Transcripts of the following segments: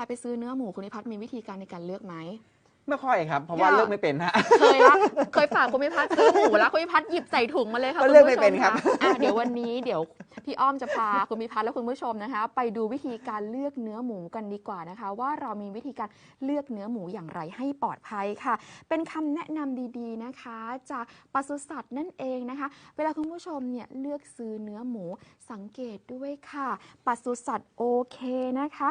ลาไปซื้อเนื้อหมูคุณพิพัฒน์มีวิธีการในการเลือกไหม ไม่ค่อยครับ เพราะว่าค่ะ เลือกไม่เป็นฮะ เคยละเคยฝากคุณพิพัฒน์ซื้อหมูแล้วคุณพิพัฒน์หยิบใส่ถุงมาเลยค่ะก็คุณเลือกผู้ไม่ชเป็นมครับค่ะอะเดี๋ยววันนี้เดี๋ยวพี่อ้อมจะพาคุณพิพัฒน์และคุณผู้ชมนะคะ ไปดูวิธีการเลือกเนื้อหมูกันดีกว่านะคะ ว่าเรามีวิธีการเลือกเนื้อหมูอย่างไรให้ปลอดภัยค่ะ เป็นคำแนะนำดีๆนะคะ จากปศุสัตว์นั่นเองนะคะ เวลาคุณผู้ชมเนี่ยเลือกซื้อเนื้อหมูสังเกตด้วยค่ะปศุสัตว์โอเคนะคะ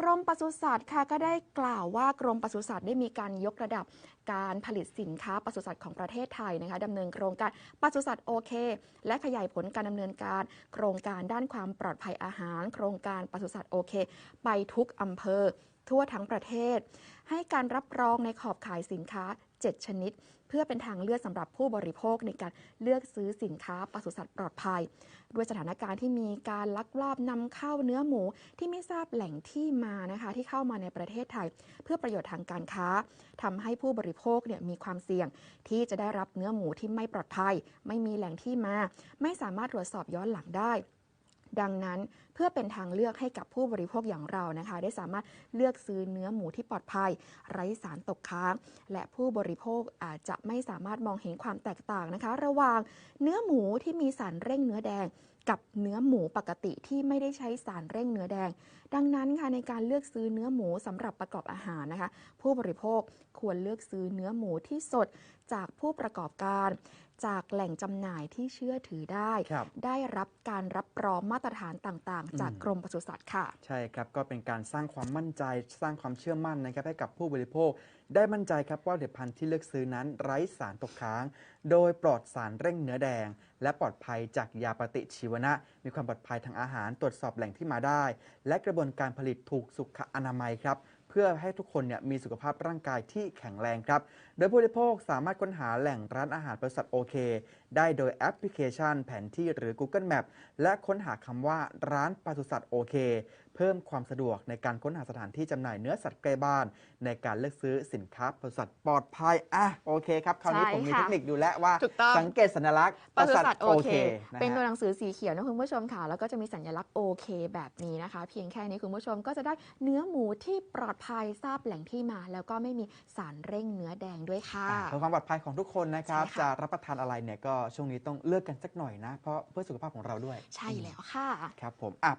กรมปศุสัตว์ค่ะก็ได้กล่าวว่ากรมปศุสัตว์ได้มีการยกระดับการผลิตสินค้าปศุสัตว์ของประเทศไทยนะคะดำเนินโครงการปศุสัตว์โอเค และขยายผลการดำเนินการ โครงการด้านความปลอดภัยอาหาร โครงการปศุสัตว์โอเค ไปทุกอำเภอทั่วทั้งประเทศ ให้การรับรองในขอบขายสินค้า 7 ชนิด เพื่อเป็นทางเลือกสำหรับผู้บริโภคในการเลือกซื้อสินค้าปศุสัตว์ปลอดภัย ด้วยสถานการณ์ที่มีการลักลอบนำเข้าเนื้อหมูที่ไม่ทราบแหล่งที่มานะคะที่เข้ามาในประเทศไทย เพื่อประโยชน์ทางการค้าทำให้ผู้บริโภคเนี่ยมีความเสี่ยง ที่จะได้รับเนื้อหมูที่ไม่ปลอดภัย ไม่มีแหล่งที่มา ไม่สามารถตรวจสอบย้อนหลังได้ ดังนั้นเพื่อเป็นทางเลือกให้กับผู้บริโภคอย่างเรานะคะ ได้สามารถเลือกซื้อเนื้อหมูที่ปลอดภัย ไร้สารตกค้าง และผู้บริโภคอาจจะไม่สามารถมองเห็นความแตกต่างนะคะ ระหว่างเนื้อหมูที่มีสารเร่งเนื้อแดงกับเนื้อหมูปกติที่ไม่ได้ใช้สารเร่งเนื้อแดง ดังนั้นค่ะในการเลือกซื้อเนื้อหมูสำหรับประกอบอาหารนะคะ ผู้บริโภคควรเลือกซื้อเนื้อหมูที่สดจากผู้ประกอบการ จากแหล่งจำหน่ายที่เชื่อถือได้ครับได้รับการรับรองมาตรฐานต่างๆ จากอืมกรมปศุสัตว์ค่ะ ใช่ครับ ก็เป็นการสร้างความมั่นใจสร้างความเชื่อมั่นนะครับให้กับผู้บริโภค ได้มั่นใจครับว่าผลิตภัณฑ์ที่เลือกซื้อนั้นไร้สารตกค้าง โดยปลอดสารเร่งเนื้อแดง และปลอดภัยจากยาปฏิชีวนะ มีความปลอดภัยทางอาหารตรวจสอบแหล่งที่มาได้ และกระบวนการผลิตถูกสุขอนามัยครับ เพื่อให้ทุกคนเนี่ยมีสุขภาพร่างกายที่แข็งแรงครับ โดยผู้บริโภคสามารถค้นหาแหล่งร้านอาหารบริษัทโอเค ได้โดยแอปพลิเคชัน แผนที่หรือ Google Map และค้นหาคำว่าร้านปศุสัตว์โอเค เพิ่มความสะดวกในการค้นหาสถานที่จำหน่ายเนื้อสัตว์ใกล้บ้าน ในการเลือกซื้อสินค้าปศุสัตว์ปลอดภัยอะโอเคครับคราวนี้ใช่ผมมีค่ะเทคนิคดูแล้วว่าถูกต้อง สังเกตสัญลักษณ์ปศุสัตว์โอเคนะเป็นตัวฮะหนังสือสีเขียวนะคุณผู้ชมค่ะ แล้วก็จะมีสัญลักษณ์โอเคแบบนี้นะคะ เพียงแค่นี้คุณผู้ชมก็จะได้เนื้อหมูที่ปลอดภัยทราบแหล่งที่มา แล้วก็ไม่มีสารเร่งเนื้อแดงด้วยค่ะอะเพื่อความปลอดภัยของทุกคนนะครับใช่ค่ะจะรับประทานอะไรเนี่ยก็ช่วงนี้ต้องเลือกกันสักหน่อยนะ เพราะเพื่อสุขภาพของเราด้วย ใช่แล้วค่ะ ครับผมอะ